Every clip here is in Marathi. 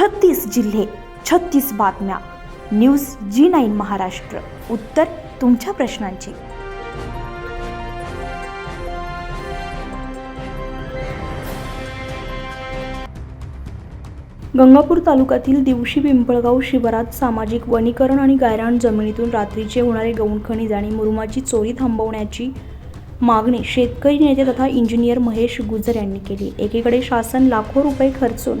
छत्तीस जिल्हे छत्तीस बातम्या. News Zee nine Maharashtra. उत्तर तुमच्या प्रश्नांची. गंगापूर तालुक्यातील दिवशी पिंपळगाव शिवारात सामाजिक वनीकरण आणि गायरान जमिनीतून रात्रीचे होणारे गौण खनिज आणि मुरुमाची चोरी थांबवण्याची मागणी शेतकरी नेते तथा इंजिनियर महेश गुजर यांनी केली. एकीकडे शासन लाखो रुपये खर्चून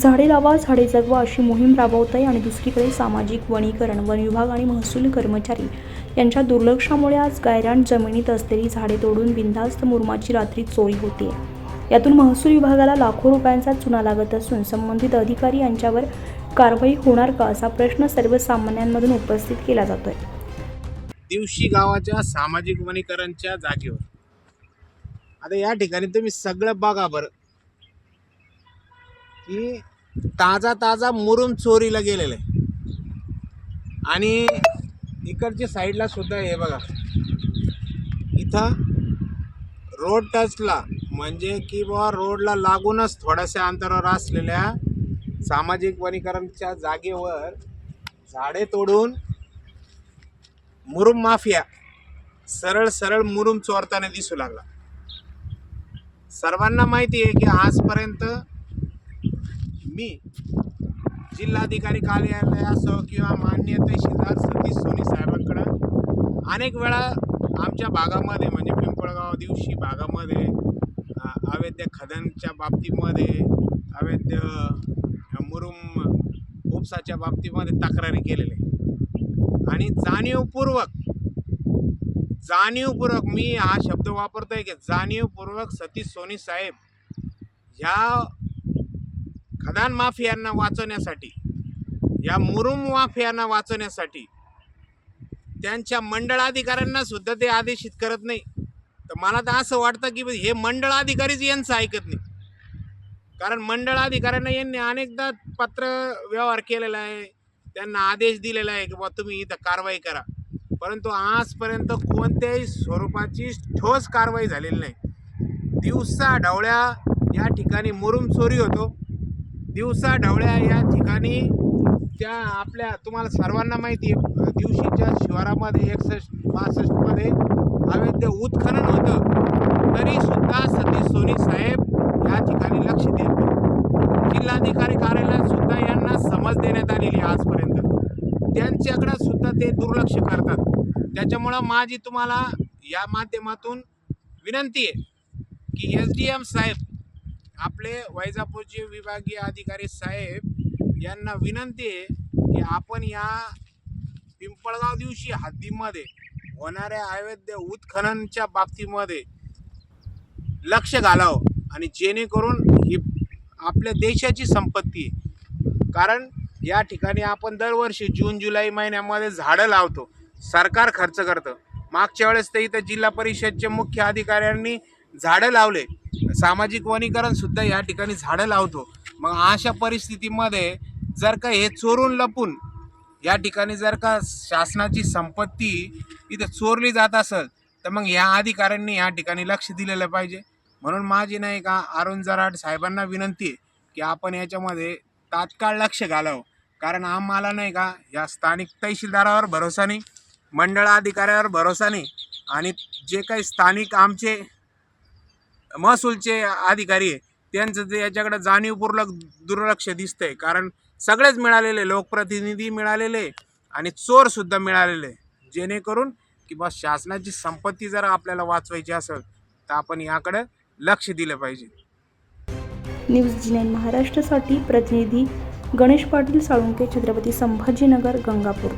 झाडे लावा झाडे जगवा अशी मोहीम राबवत आहे आणि दुसरीकडे सामाजिक वनीकरण वन विभाग आणि महसूल कर्मचारी यांच्या दुर्लक्षामुळे आज गायरान जमिनीत असलेली झाडे तोडून बिनधास्त मुरमाची रात्री चोरी होते. यातून महसूल विभागाला लाखो रुपयांचा चुना लागत असून संबंधित अधिकारी यांच्यावर कारवाई होणार का असा प्रश्न सर्वसामान्यांमधून उपस्थित केला जातोय. दिवशी गावाच्या सामाजिक वनीकरणच्या जागेवर. आता या ठिकाणी तुम्ही सगळं बघा बरं. की ताजा ताजा मुरुम चोरीला गेलेलं. आहे आणि इकडच्या साईडला सुद्धा हे बघा. इथं रोड टचला म्हणजे की बुवा रोडला लागूनच थोड्याशा अंतरावर असलेल्या सामाजिक वनीकरणच्या जागेवर झाडे तोडून मुरुम माफिया सरळ सरळ मुरुम चोरताना दिसू लागला. सर्वांना माहिती आहे की आजपर्यंत मी जिल्हाधिकारी कार्यालयासह किंवा मान्य तहसीलदार सतीश सोनी साहेबांकडं अनेक वेळा आमच्या भागामध्ये म्हणजे पिंपळगाव दिवशी भागामध्ये अवैध खदानच्या बाबतीमध्ये अवैध मुरुम उपसाच्या बाबतीमध्ये तक्रारी केलेल्या आणि जाणीवपूर्वक जाणीवपूर्वक मी हा शब्द वापरतोय की जाणीवपूर्वक सतीश सोनी साहेब ह्या खदान माफियांना वाचवण्यासाठी या मुरुम माफियांना वाचवण्यासाठी त्यांच्या मंडळाधिकाऱ्यांना सुद्धा ते आदेशित करत नाही. तर मला तर असं वाटतं की हे मंडळाधिकारीच यांचं ऐकत नाही. कारण मंडळाधिकाऱ्यांना यांनी अनेकदा पत्र व्यवहार केलेला आहे. त्यांना आदेश दिलेला आहे की बा तुम्ही इथं कारवाई करा. परंतु आजपर्यंत कोणत्याही स्वरूपाची ठोस कारवाई झालेली नाही. दिवसा ढवळ्या या ठिकाणी मुरुम चोरी होतो. दिवसा ढवळ्या या ठिकाणी त्या आपल्या तुम्हाला सर्वांना माहिती आहे दिवशीच्या शिवारामध्ये एकसष्ट बासष्टमध्ये अवैध उत्खनन होतं. तरीसुद्धा सतीश सोनी साहेब या ठिकाणी लक्ष देत नाही. जिल्हाधिकारी कार्यालयात सुद्धा यांना समज देण्यात आलेली आजपर्यंत. त्यांच्याकडं सुद्धा ते दुर्लक्ष करतात. त्याच्यामुळं माझी तुम्हाला या माध्यमातून विनंती आहे की एस डी एम साहेब आपले वैजापूरचे विभागीय अधिकारी साहेब यांना विनंती आहे की आपण या पिंपळगाव दिवशी हद्दीमध्ये होणाऱ्या अवैध उत्खननच्या बाबतीमध्ये लक्ष घालावं आणि जेणेकरून ही आपल्या देशाची संपत्ती कारण या ठिकाणी आपण दरवर्षी जून जुलै महिन्यामध्ये झाडं लावतो सरकार खर्च करतं. मागच्या वेळेस तर इथं जिल्हा परिषदचे मुख्य अधिकाऱ्यांनी झाडं लावले. सामाजिक वनीकरण सुद्धा या ठिकाणी झाडं लावतो. मग अशा परिस्थितीमध्ये जर का हे चोरून लपून या ठिकाणी जर का शासनाची संपत्ती इथं चोरली जात असेल तर मग या अधिकाऱ्यांनी या ठिकाणी लक्ष दिलेलं पाहिजे. म्हणून माझी नाही का अरुण जराड साहेबांना विनंती आहे की आपण याच्यामध्ये तात्काळ लक्ष घालावं. कारण आम्हाला नाही का या स्थानिक तहसीलदारावर भरोसा नाही मंडळ अधिकाऱ्यावर भरोसा नाही आणि जे काही स्थानिक आमचे महसूलचे अधिकारी आहे. त्यांचं ते याच्याकडे जाणीवपूर्वक दुर्लक्ष दिसतंय. कारण सगळेच मिळालेले लोकप्रतिनिधी मिळालेले आणि चोरसुद्धा मिळालेले. जेणेकरून की बस शासनाची संपत्ती जर आपल्याला वाचवायची असेल तर आपण याकडे लक्ष दिलं पाहिजे. न्यूज नाईन महाराष्ट्रासाठी प्रतिनिधी गणेश पाटील साळुंके छत्रपती संभाजीनगर गंगापूर.